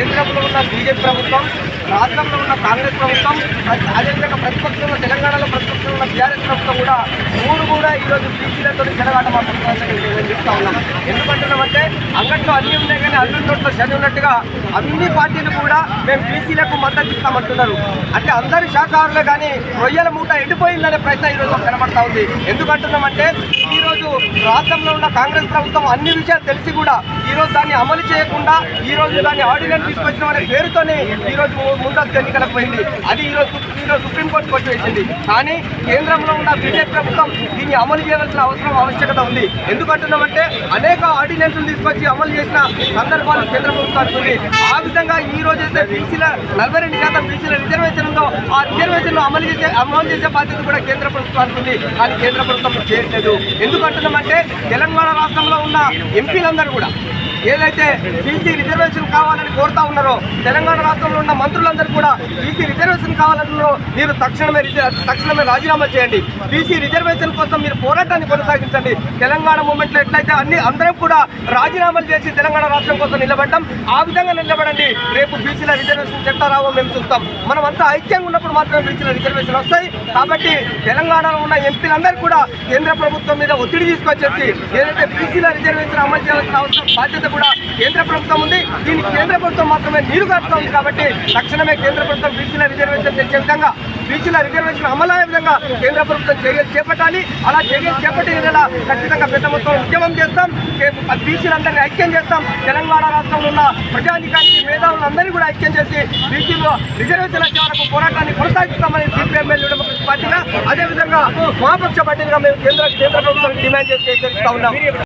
కేంద్రంలో ఉన్న బీజేపీ ప్రభుత్వం రాష్ట్రంలో ఉన్న కాంగ్రెస్ ప్రభుత్వం అదేవిధంగా ప్రతిపక్షంలో తెలంగాణలో ప్రతిపక్షంలో ఉన్న టీఆర్ఎస్ ప్రభుత్వం కూడా మూడు కూడా ఈరోజు బీసీలతో చెడగాట మా ప్రభుత్వాన్ని చెప్తా ఉన్నాం. ఎందుకంటున్నామంటే అంగట్లో అన్ని ఉన్నాయి కానీ అల్లు నోట్లో శని ఉన్నట్టుగా అన్ని పార్టీలు కూడా మేము బీసీలకు మద్దతు ఇస్తామంటున్నారు. అంటే అందరి శాఖారులు కానీ రొయ్యల మూట ఎండిపోయిందనే ప్రశ్న ఈరోజు కనబడతా ఉంది. ఎందుకంటున్నామంటే ఈరోజు రాష్ట్రంలో ఉన్న కాంగ్రెస్ ప్రభుత్వం అన్ని విషయాలు తెలిసి కూడా ఈరోజు దాన్ని అమలు చేయకుండా ఈరోజు దాన్ని ఆర్డినెన్స్ తీసుకొచ్చిన అనే పేరుతోనే ఈరోజు ముందస్తు ఎన్నికలకు పోయింది. అది ఈరోజు ఈరోజు సుప్రీంకోర్టు కొట్టి వేసింది కానీ కేంద్రంలో ఉన్న బీజేపీ ప్రభుత్వం దీన్ని అమలు చేయవలసిన అవసరం ఆవశ్యకత ఉంది. ఎందుకంటున్నామంటే అనేక ఆర్డినెన్స్లు తీసుకొచ్చి అమలు చేసిన సందర్భాలు కేంద్ర ప్రభుత్వానికి ఉంది. ఆ విధంగా ఈ రోజు అయితే బీసీల నలభై రెండు శాతం బీసీల రిజర్వేషన్ ఉందో ఆ రిజర్వేషన్ అమలు చేసే అమలు చేసే బాధ్యత కూడా కేంద్ర ప్రభుత్వానికి ఉంది. కానీ కేంద్ర ప్రభుత్వం చేయట్లేదు ఎందుకంటున్నామంటే తెలంగాణ రాష్ట్రంలో ఉన్న ఎంపీలందరూ కూడా ఏదైతే బీసీ రిజర్వేషన్ కావాలని కోరుతా ఉన్నారో తెలంగాణ రాష్ట్రంలో ఉన్న మంత్రులందరూ కూడా బీసీ రిజర్వేషన్ కావాలన్నారో మీరు తక్షణమే తక్షణమే రాజీనామా చేయండి. బీసీ రిజర్వేషన్ కోసం మీరు పోరాటాన్ని కొనసాగించండి. తెలంగాణ మూమెంట్లో ఎట్లయితే అన్ని అందరం కూడా రాజీనామాలు చేసి తెలంగాణ రాష్ట్రం కోసం నిలబడ్డం ఆ విధంగా నిలబడండి. రేపు బీసీల రిజర్వేషన్ చట్టారావో మేము చూస్తాం. మనం అంతా ఐక్యంగా ఉన్నప్పుడు మాత్రమే బీసీల రిజర్వేషన్ వస్తాయి. కాబట్టి తెలంగాణలో ఉన్న ఎంపీలందరూ కూడా కేంద్ర ప్రభుత్వం మీద ఒత్తిడి తీసుకొచ్చేసి ఏదైతే బీసీల రిజర్వేషన్ అమలు చేయాల్సిన అవసరం బాధ్యత కూడా కేంద్ర ప్రభుత్వం ఉంది. దీనికి కేంద్ర ప్రభుత్వం మాత్రమే నీరు కాస్తా కాబట్టి తక్షణమే కేంద్ర ప్రభుత్వం బీసీల రిజర్వేషన్ తెచ్చే విధంగా బీసీల రిజర్వేషన్ అమలు అయ్యే విధంగా కేంద్ర ప్రభుత్వం చర్యలు చేపట్టాలి. అలా చర్యలు చేపట్టిన నెల ఖచ్చితంగా పెద్ద మొత్తం ఉద్యమం చేస్తాం. బీసీలందరినీ ఐక్యం చేస్తాం. తెలంగాణ రాష్ట్రంలో ఉన్న ప్రజానికానికి మేధావులందరినీ కూడా ఐక్యం చేసి బీసీలో రిజర్వేషన్ వచ్చే వరకు పోరాటాన్ని కొనసాగిస్తామని సిపిఎంఎల్ పార్టీగా అదేవిధంగా మహాపక్ష పార్టీగా మేము కేంద్ర కేంద్ర ప్రభుత్వానికి డిమాండ్ చేసి హెచ్చరిస్తా ఉన్నాం.